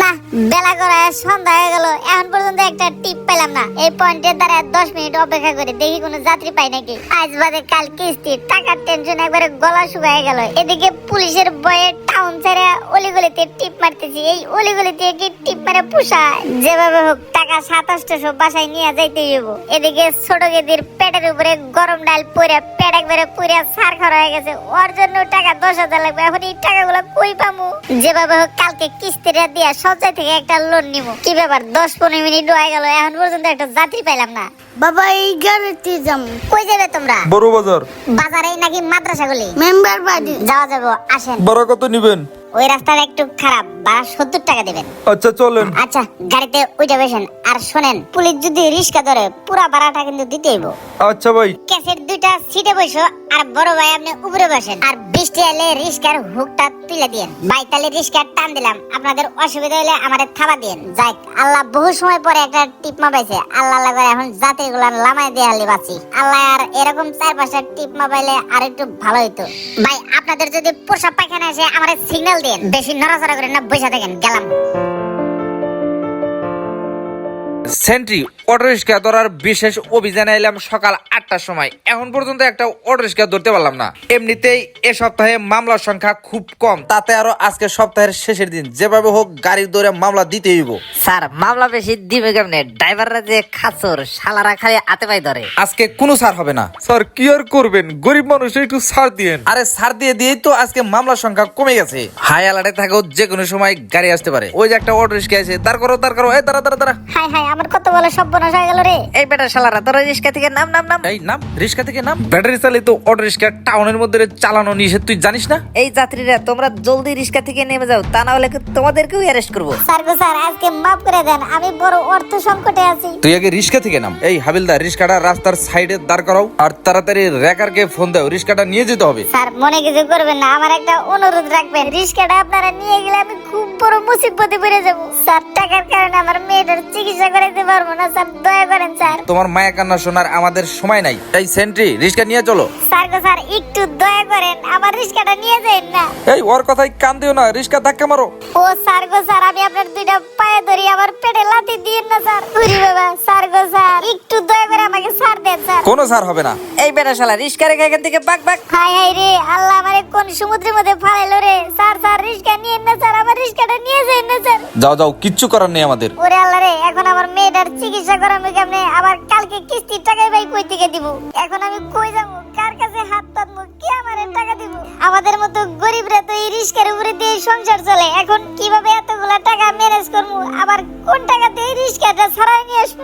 না, বেলা করে সন্ধ্যা হয়ে গেল, এখন পর্যন্ত একটা টিপ পেলাম না। এই পয়েন্টের দ্বারা দশ মিনিট অপেক্ষা করে দেখি কোনো যাত্রী পাই নাকি। আজ বাদে কাল কিস্তি, টাকার টেনশন একবারে গলা শুকায় গেল। এদিকে পুলিশের বয়ে টাউন ছেড়ে অলিগলিতে টিপ মারতেছি। এই অলিগলিতে কি টিপ মারে পোষায় যেভাবে হোক টাকা সাতাশটাশো বাসায় নিয়ে যাইতে হইব। এদিকে ছোট গেদির পেটের উপরে গরম ডাল পরে পেট একবারে পুরে সার খাওয়া হয়ে গেছে। ওর জন্য টাকা দশ হাজার লাগবে। এখন এই টাকাগুলো কই পামু? যেভাবে হোক কালকে কিস্তিটা দিয়া সঞ্চয় থেকে একটা লোন নিব কি ব্যাপার? দশ পনেরো মিনিট হয়ে গেল এখন পর্যন্ত একটা যাত্রী পাইলাম না। বাবা এই গাড়িতে যাম। কই যাবে তোমরা? বড় বাজার। বাজারে নাকি মাদ্রাসাগুলি? মেম্বার বাড়ি। যাওয়া যাব আসেন। ভাড়া কত নিবেন। ওই রাস্তাটা একটু খারাপ ভাড়া সত্তর টাকা দেবেন। আচ্ছা চলেন। আচ্ছা গাড়িতে উঠে বসেন। আর শোনেন পুলিশ যদি রিস্কা ধরে পুরা ভাড়াটা কিন্তু দিতেইব। আচ্ছা ভাই। ক্যাসেট দুইটা সিটে বসো আর বড় ভাই আপনি উপরে বসেন। আর বৃষ্টি এলে রিস্কার হুকটা তুলে দিয়েন। ভাই রিস্কার টান দিলাম। আপনাদের অসুবিধা হলে আমাদের থাবা দিন যাই আল্লাহ বহু সময় পরে একটা টিপ মাপাইছে। আল্লাহ আল্লাহ এখন জাতির গুলান লামাই দিয়ে হালি বাঁচি। আল্লাহ আর এরকম চার পাঁচটা টিপ মাপাইলে আর একটু ভালো হইতো। ভাই, আপনাদের যদি পোষা পায়খানা আসে আমাদের সিগন্যাল দিন বেশি নড়াচড়া করে না, বসে থাকেন, গেলাম। সেন্ট্রি অটো রিক্সা ধরার বিশেষ অভিযানে এলাম সকাল আটটার সময়। এখন পর্যন্ত একটা অটো রিক্সা ধরতে পারলাম না। এমনিতেই এ সপ্তাহে মামলার সংখ্যা খুব কম। তাতে আরও আজকে সপ্তাহের শেষের দিন। যেভাবে হোক গাড়ি ধরে মামলা দিতে হইব। স্যার মামলা বেশি দিবে কেমনে? ড্রাইভাররা যে খাসর শালারা খালি আতে পাই ধরে। আজকে কোনো ছাড় হবে না। স্যার কি আর করবেন? গরিব মানুষ একটু ছাড় দিয়েন। আরে ছাড় দিয়ে দিয়েই তো আজকে মামলার সংখ্যা কমে গেছে। হাই অ্যালার্টে থাকো যে কোনো সময় গাড়ি আসতে পারে। ওই যে একটা অটো রিক্সা আছে দাঁড় করো দাঁড় করো। এই দাঁড়া দাঁড়া দাঁড়া। হাই হাই আমার কত বলে হয়ে গেল রে? এই বেটা শালারা তোরা রিক্সা থেকে নাম নাম নাম। এই নাম রিক্সা থেকে নাম? ব্যাটারি চালিত অটো রিক্সা টাউনের মধ্যে চালানো নিষেধ তুই জানিস না? এই যাত্রীরা তোমরা জলদি রিক্সা থেকে নেমে যাও তা না হলে তোমাদেরকেও অ্যারেস্ট করব। স্যার গো স্যার আজকে মাফ করে দেন আমি বড় অর্থ সংকটে আছি। তুই আগে রিক্সা থেকে নাম। এই হাবিলদার রিক্সাটা রাস্তার সাইডে দাঁড় করাও আর তাড়াতাড়ি র্যাকারকে ফোন দাও রিক্সাটা নিয়ে যেতে হবে। স্যার মনে কিছু করবেন না আমার একটা অনুরোধ রাখবেন রিস্কাটা আপনারা নিয়ে গেলে আমি খুব বড় মুসিবতে পড়ে যাব। স্যার টাকার কারণে আমার মেয়েটার চিকিৎসা করাইতে পারব না স্যার দয়া করেন স্যার। তোমার মায়া কান্না শোনার আমাদের সময় নাই। এই সেন্ট্রি রিক্সা নিয়ে চলো। স্যার গো স্যার একটু দয়া করেন আমার রিস্কাটা নিয়ে যান না। এই ওর কথাই কান দিও না রিক্সা ধাক্কা মারো। ও স্যার গো স্যার আমি আপনার দুইটা পায়ে ধরি আমার পেটে লাথি দিয়েন না স্যার। উরি বাবা স্যার গো স্যার একটু দয়া করে আমাকে স্যার কোনো ছাড় হবে না। এই বেটা শালা রিক্সা রেখে এখান থেকে বাক বাক হাই হাই রে আল্লাহ আমারে কোন সমুদ্রের মধ্যে ফালাইলো রে। স্যার স্যার রিস্কা নিয়ে না স্যার আমার রিস্কাটা নিয়ে যান না স্যার। যাও যাও কিচ্ছু করার নেই আমাদের। ওরে আল্লাহ রে এখন আমার মেয়েটার চিকিৎসা করানো কেমনে? আবার কালকে কিস্তির টাকাই ভাই কই থেকে দিব? এখন আমি কই যাব? কার কাছে হাত পাতবো? কে আমার টাকা দিব? আমাদের মতো গরিবরা তো এই রিস্কের উপরে দিয়ে সংসার চলে। এখন কীভাবে এতগুলা টাকা ম্যানেজ করব? আবার কোন টাকা দিয়ে রিস্কাটা ছাড়াই নিয়ে আসব?